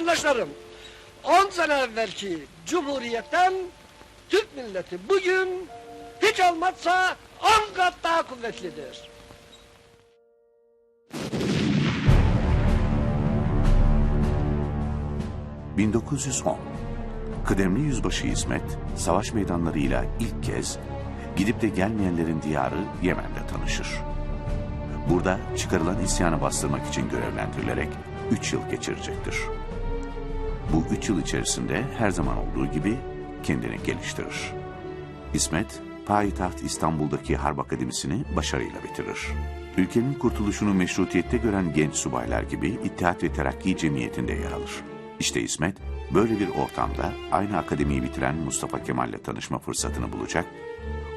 Vatandaşlarım, 10 sene evvelki Cumhuriyet'ten Türk milleti bugün hiç olmazsa 10 kat daha kuvvetlidir. ...1910... ...kıdemli yüzbaşı İsmet... ...savaş meydanlarıyla ilk kez... ...gidip de gelmeyenlerin diyarı Yemen'de tanışır. Burada çıkarılan isyanı bastırmak için görevlendirilerek... ...üç yıl geçirecektir. Bu üç yıl içerisinde her zaman olduğu gibi... ...kendini geliştirir. İsmet, payitaht İstanbul'daki Harp Akademisi'ni başarıyla bitirir. Ülkenin kurtuluşunu meşrutiyette gören genç subaylar gibi İttihat ve Terakki Cemiyeti'nde yer alır. İşte İsmet, böyle bir ortamda aynı akademiyi bitiren Mustafa Kemal'le tanışma fırsatını bulacak,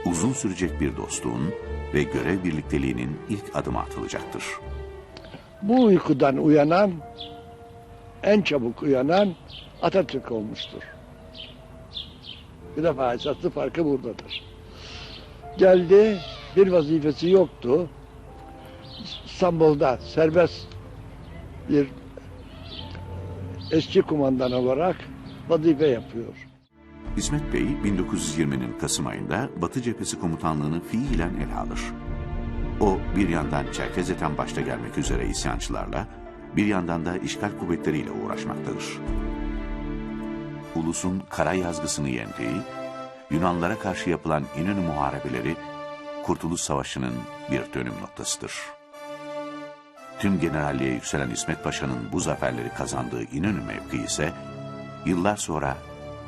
uzun sürecek bir dostluğun ve görev birlikteliğinin ilk adımı atılacaktır. Bu uykudan uyanan, en çabuk uyanan Atatürk olmuştur. Bir defa esaslı farkı buradadır. Geldi, bir vazifesi yoktu. İstanbul'da serbest bir eski kumandan olarak vazife yapıyor. İsmet Bey 1920'nin Kasım ayında Batı Cephesi Komutanlığı'nı fiilen ele alır. O bir yandan Çerkeze'ten başta gelmek üzere isyancılarla, bir yandan da işgal kuvvetleriyle uğraşmaktadır. Ulusun kara yazgısını yendiği, Yunanlara karşı yapılan İnönü muharebeleri, Kurtuluş Savaşı'nın bir dönüm noktasıdır. Tüm generalliğe yükselen İsmet Paşa'nın bu zaferleri kazandığı İnönü mevkii ise, yıllar sonra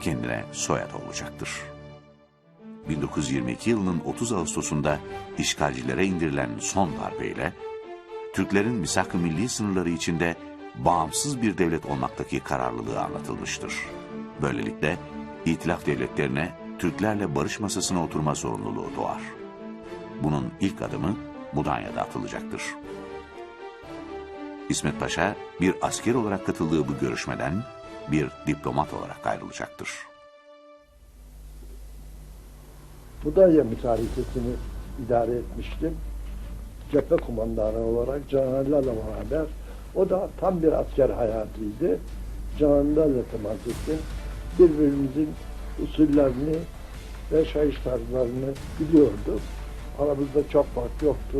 kendine soyad olacaktır. 1922 yılının 30 Ağustos'unda işgalcilere indirilen son darbeyle, Türklerin misak-ı milli sınırları içinde bağımsız bir devlet olmaktaki kararlılığı anlatılmıştır. Böylelikle itilaf devletlerine Türklerle barış masasına oturma zorunluluğu doğar. Bunun ilk adımı Mudanya'da atılacaktır. İsmet Paşa bir asker olarak katıldığı bu görüşmeden bir diplomat olarak ayrılacaktır. Mudanya mütarekesini idare etmiştim. Cephe kumandanı olarak Cananlarla beraber. O da tam bir asker hayatıydı. Cananlarla temas ettim. Birbirimizin usullerini ve şahiş tarzlarını biliyorduk. Aramızda çok fark yoktu.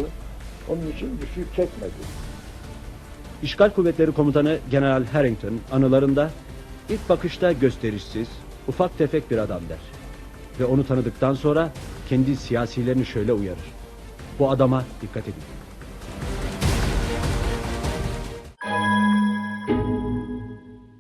Onun için düşük çekmedim. İşgal Kuvvetleri Komutanı General Harrington anılarında ilk bakışta gösterişsiz, ufak tefek bir adam der. Ve onu tanıdıktan sonra kendi siyasilerini şöyle uyarır. Bu adama dikkat edin.